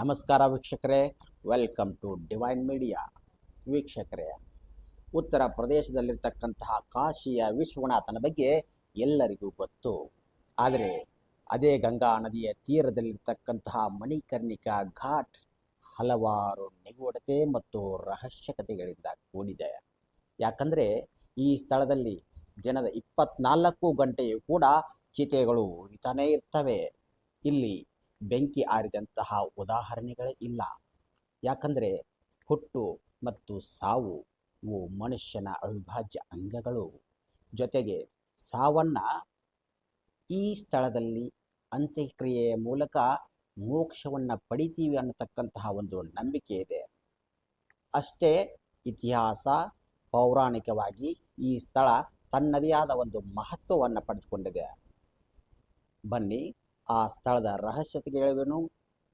ನಮಸ್ಕಾರ ವೀಕ್ಷಕರೇ welcome to divine media ವೀಕ್ಷಕರೇ, ಉತ್ತರ ಪ್ರದೇಶದಲ್ಲಿರ್ತಕ್ಕಂತಹ ಕಾಶಿಯ ವಿಶ್ವನಾಥನ ಬಗ್ಗೆ ಎಲ್ಲರಿಗೂ ಗೊತ್ತು. ಆದರೆ ಅದೇ ಗಂಗಾ ನದಿಯ ತೀರದಲ್ಲಿರ್ತಕ್ಕಂತಹ ಮಣಿಕರ್ಣಿಕಾ ಘಾಟ್ ಹಲವಾರು ನಿಗೂಢತೆ ಮತ್ತು ರಹಸ್ಯಕತೆಗಳಿಂದ ಕೂಡಿದೆ. ಯಾಕಂದರೆ ಈ ಸ್ಥಳದಲ್ಲಿ ದಿನದ ಇಪ್ಪತ್ನಾಲ್ಕು ಗಂಟೆಯೂ ಕೂಡ ಚಿತೆಗಳು ಉರಿತಾನೇ ಇರ್ತವೆ. ಇಲ್ಲಿ ಬೆಂಕಿ ಆರಿದಂತಹ ಉದಾಹರಣೆಗಳೇ ಇಲ್ಲ. ಯಾಕಂದರೆ ಹುಟ್ಟು ಮತ್ತು ಸಾವು ಇವು ಮನುಷ್ಯನ ಅವಿಭಾಜ್ಯ ಅಂಗಗಳು. ಜೊತೆಗೆ ಸಾವನ್ನು ಈ ಸ್ಥಳದಲ್ಲಿ ಅಂತ್ಯಕ್ರಿಯೆಯ ಮೂಲಕ ಮೋಕ್ಷವನ್ನು ಪಡಿತೀವಿ ಅನ್ನತಕ್ಕಂತಹ ಒಂದು ನಂಬಿಕೆ ಇದೆ. ಅಷ್ಟೇ ಇತಿಹಾಸ ಪೌರಾಣಿಕವಾಗಿ ಈ ಸ್ಥಳ ತನ್ನದೇ ಆದ ಒಂದು ಮಹತ್ವವನ್ನು ಪಡೆದುಕೊಂಡಿದೆ. ಬನ್ನಿ ಆ ಸ್ಥಳದ ರಹಸ್ಯತೆಗಳೇನು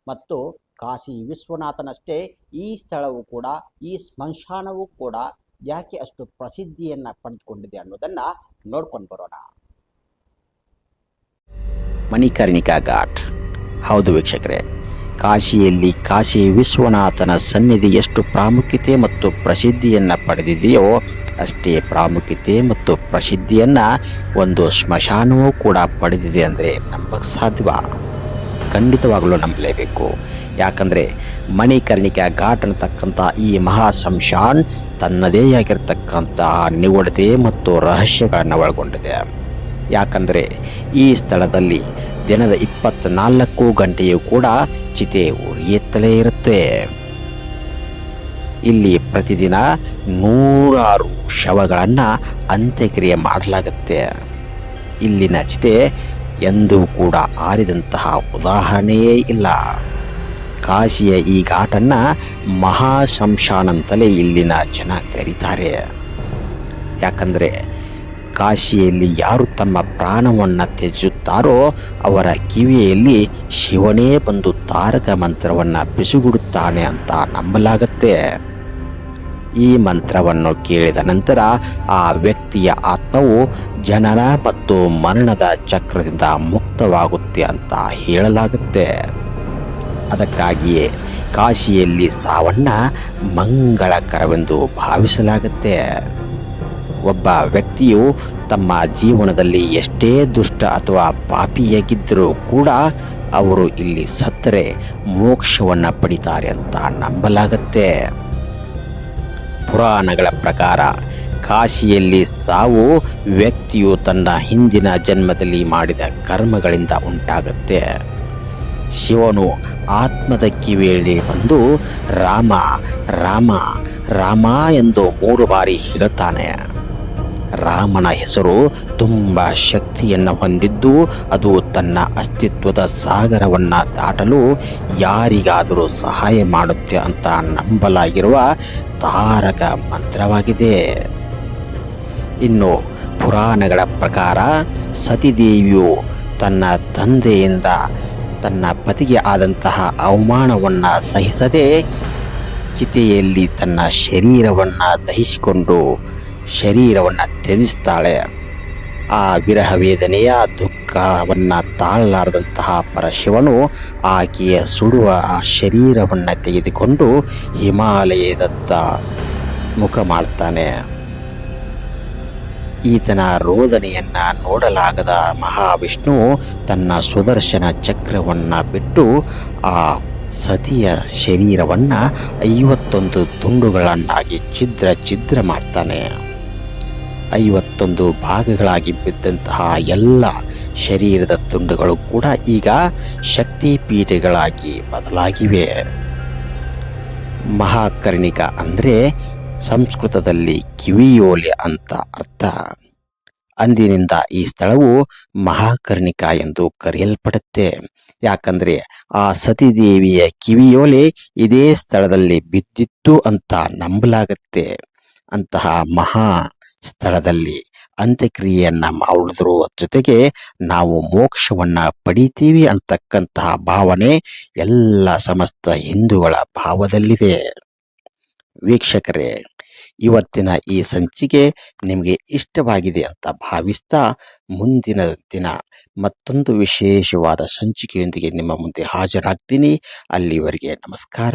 ಮತ್ತು ಕಾಶಿ ವಿಶ್ವನಾಥನಷ್ಟೇ ಈ ಸ್ಥಳವು ಕೂಡ, ಈ ಸ್ಮಶಾನವೂ ಕೂಡ ಯಾಕೆ ಅಷ್ಟು ಪ್ರಸಿದ್ಧಿಯನ್ನು ಪಡೆದುಕೊಂಡಿದೆ ಅನ್ನೋದನ್ನು ನೋಡ್ಕೊಂಡು ಬರೋಣ. ಮಣಿಕರ್ಣಿಕಾ ಘಾಟ್. ಹೌದು ವೀಕ್ಷಕರೇ ಕಾಶಿಯಲ್ಲಿ ಕಾಶಿ ವಿಶ್ವನಾಥನ ಸನ್ನಿಧಿ ಎಷ್ಟು ಪ್ರಾಮುಖ್ಯತೆ ಮತ್ತು ಪ್ರಸಿದ್ಧಿಯನ್ನು ಪಡೆದಿದೆಯೋ ಅಷ್ಟೇ ಪ್ರಾಮುಖ್ಯತೆ ಮತ್ತು ಪ್ರಸಿದ್ಧಿಯನ್ನು ಒಂದು ಸ್ಮಶಾನವೂ ಕೂಡ ಪಡೆದಿದೆ ಅಂದರೆ ನಂಬಕ್ಕೆ ಸಾಧ್ಯವ? ಖಂಡಿತವಾಗಲೂ ನಂಬಲೇಬೇಕು. ಯಾಕಂದರೆ ಮಣಿಕರ್ಣಿಕೆಯ ಘಾಟ್ ಅನ್ನತಕ್ಕಂಥ ಈ ಮಹಾ ಸಂಶಾನ್ ತನ್ನದೇ ಆಗಿರತಕ್ಕಂತಹ ನಿಗೂಢತೆ ಮತ್ತು ರಹಸ್ಯಗಳನ್ನು ಒಳಗೊಂಡಿದೆ. ಯಾಕಂದರೆ ಈ ಸ್ಥಳದಲ್ಲಿ ದಿನದ ಇಪ್ಪತ್ನಾಲ್ಕು ಗಂಟೆಯೂ ಕೂಡ ಚಿತೆ ಉರಿಯುತ್ತಲೇ ಇರುತ್ತೆ. ಇಲ್ಲಿ ಪ್ರತಿದಿನ ನೂರಾರು ಶವಗಳನ್ನು ಅಂತ್ಯಕ್ರಿಯೆ ಮಾಡಲಾಗುತ್ತೆ. ಇಲ್ಲಿನ ಚಿತೆ ಎಂದೂ ಕೂಡ ಆರಿದಂತಹ ಉದಾಹರಣೆಯೇ ಇಲ್ಲ. ಕಾಶಿಯ ಈ ಘಾಟನ್ನು ಮಹಾಶಂಶಾನಂತಲೇ ಶಂಶಾನ್ ಇಲ್ಲಿನ ಜನ ಕರೀತಾರೆ. ಯಾಕಂದರೆ ಕಾಶಿಯಲ್ಲಿ ಯಾರು ತಮ್ಮ ಪ್ರಾಣವನ್ನು ತ್ಯಜಿಸುತ್ತಾರೋ ಅವರ ಕಿವಿಯಲ್ಲಿ ಶಿವನೇ ಬಂದು ತಾರಕ ಮಂತ್ರವನ್ನು ಬಿಸುಗುಡುತ್ತಾನೆ ಅಂತ ನಂಬಲಾಗತ್ತೆ. ಈ ಮಂತ್ರವನ್ನು ಕೇಳಿದ ನಂತರ ಆ ವ್ಯಕ್ತಿಯ ಆತ್ಮವು ಜನನ ಮತ್ತು ಮರಣದ ಚಕ್ರದಿಂದ ಮುಕ್ತವಾಗುತ್ತೆ ಅಂತ ಹೇಳಲಾಗುತ್ತೆ. ಅದಕ್ಕಾಗಿಯೇ ಕಾಶಿಯಲ್ಲಿ ಸಾವನ್ನ ಮಂಗಳಕರವೆಂದು ಭಾವಿಸಲಾಗುತ್ತೆ. ಒಬ್ಬ ವ್ಯಕ್ತಿಯು ತಮ್ಮ ಜೀವನದಲ್ಲಿ ಎಷ್ಟೇ ದುಷ್ಟ ಅಥವಾ ಪಾಪಿಯಾಗಿದ್ದರೂ ಕೂಡ ಅವರು ಇಲ್ಲಿ ಸತ್ತರೆ ಮೋಕ್ಷವನ್ನು ಪಡಿತಾರೆ ಅಂತ ನಂಬಲಾಗತ್ತೆ. ಪುರಾಣಗಳ ಪ್ರಕಾರ ಕಾಶಿಯಲ್ಲಿ ಸಾವು ವ್ಯಕ್ತಿಯು ತನ್ನ ಹಿಂದಿನ ಜನ್ಮದಲ್ಲಿ ಮಾಡಿದ ಕರ್ಮಗಳಿಂದ ಉಂಟಾಗುತ್ತೆ. ಶಿವನು ಆತ್ಮದ ಕಿವಿಯಲ್ಲಿ ಬಂದು ರಾಮ ರಾಮ ರಾಮ ಎಂದು ಮೂರು ಬಾರಿ ಹೇಳುತ್ತಾನೆ. ರಾಮನ ಹೆಸರು ತುಂಬ ಶಕ್ತಿಯನ್ನು ಹೊಂದಿದ್ದು ಅದು ತನ್ನ ಅಸ್ತಿತ್ವದ ಸಾಗರವನ್ನು ದಾಟಲು ಯಾರಿಗಾದರೂ ಸಹಾಯ ಮಾಡುತ್ತೆ ಅಂತ ನಂಬಲಾಗಿರುವ ತಾರಕ ಮಂತ್ರವಾಗಿದೆ. ಇನ್ನು ಪುರಾಣಗಳ ಪ್ರಕಾರ ಸತಿದೇವಿಯು ತನ್ನ ತಂದೆಯಿಂದ ತನ್ನ ಪತಿಗೆ ಆದಂತಹ ಅವಮಾನವನ್ನು ಸಹಿಸದೆ ಚಿತೆಯಲ್ಲಿ ತನ್ನ ಶರೀರವನ್ನು ದಹಿಸಿಕೊಂಡು ಶರೀರವನ್ನು ತ್ಯಜಿಸ್ತಾಳೆ ಆ ವಿರಹ ವೇದನೆಯ ದುಃಖವನ್ನು ತಾಳಲಾರದಂತಹ ಪರಶಿವನು ಆಕೆಯ ಸುಡುವ ಆ ಶರೀರವನ್ನು ತೆಗೆದುಕೊಂಡು ಹಿಮಾಲಯದತ್ತ ಮುಖ ಮಾಡ್ತಾನೆ. ಈತನ ರೋದನೆಯನ್ನು ನೋಡಲಾಗದ ಮಹಾವಿಷ್ಣು ತನ್ನ ಸುದರ್ಶನ ಚಕ್ರವನ್ನು ಬಿಟ್ಟು ಆ ಸತಿಯ ಶರೀರವನ್ನು ಐವತ್ತೊಂದು ತುಂಡುಗಳನ್ನಾಗಿ ಛಿದ್ರ ಛಿದ್ರ ಮಾಡ್ತಾನೆ. ಐವತ್ತೊಂದು ಭಾಗಗಳಾಗಿ ಬಿದ್ದಂತಹ ಎಲ್ಲ ಶರೀರದ ತುಂಡುಗಳು ಕೂಡ ಈಗ ಶಕ್ತಿ ಪೀಠಗಳಾಗಿ ಬದಲಾಗಿವೆ. ಮಹಾಕರ್ಣಿಕ ಅಂದರೆ ಸಂಸ್ಕೃತದಲ್ಲಿ ಕಿವಿಯೋಲೆ ಅಂತ ಅರ್ಥ. ಅಂದಿನಿಂದ ಈ ಸ್ಥಳವು ಮಹಾಕರ್ಣಿಕ ಎಂದು ಕರೆಯಲ್ಪಡುತ್ತೆ. ಯಾಕಂದರೆ ಆ ಸತಿದೇವಿಯ ಕಿವಿಯೋಲೆ ಇದೇ ಸ್ಥಳದಲ್ಲಿ ಬಿದ್ದಿತ್ತು ಅಂತ ನಂಬಲಾಗತ್ತೆ. ಅಂತಹ ಮಹಾ ಸ್ಥಳದಲ್ಲಿ ಅಂತ್ಯಕ್ರಿಯೆಯನ್ನ ಮಾಡಿದ್ರು ಜೊತೆಗೆ ನಾವು ಮೋಕ್ಷವನ್ನ ಪಡಿತೀವಿ ಅಂತಕ್ಕಂತಹ ಭಾವನೆ ಎಲ್ಲ ಸಮಸ್ತ ಹಿಂದೂಗಳ ಭಾವದಲ್ಲಿದೆ. ವೀಕ್ಷಕರೇ, ಇವತ್ತಿನ ಈ ಸಂಚಿಕೆ ನಿಮಗೆ ಇಷ್ಟವಾಗಿದೆ ಅಂತ ಭಾವಿಸ್ತಾ ಮುಂದಿನ ದಿನ ಮತ್ತೊಂದು ವಿಶೇಷವಾದ ಸಂಚಿಕೆಯೊಂದಿಗೆ ನಿಮ್ಮ ಮುಂದೆ ಹಾಜರಾಗ್ತೀನಿ. ಅಲ್ಲಿವರೆಗೆ ನಮಸ್ಕಾರ.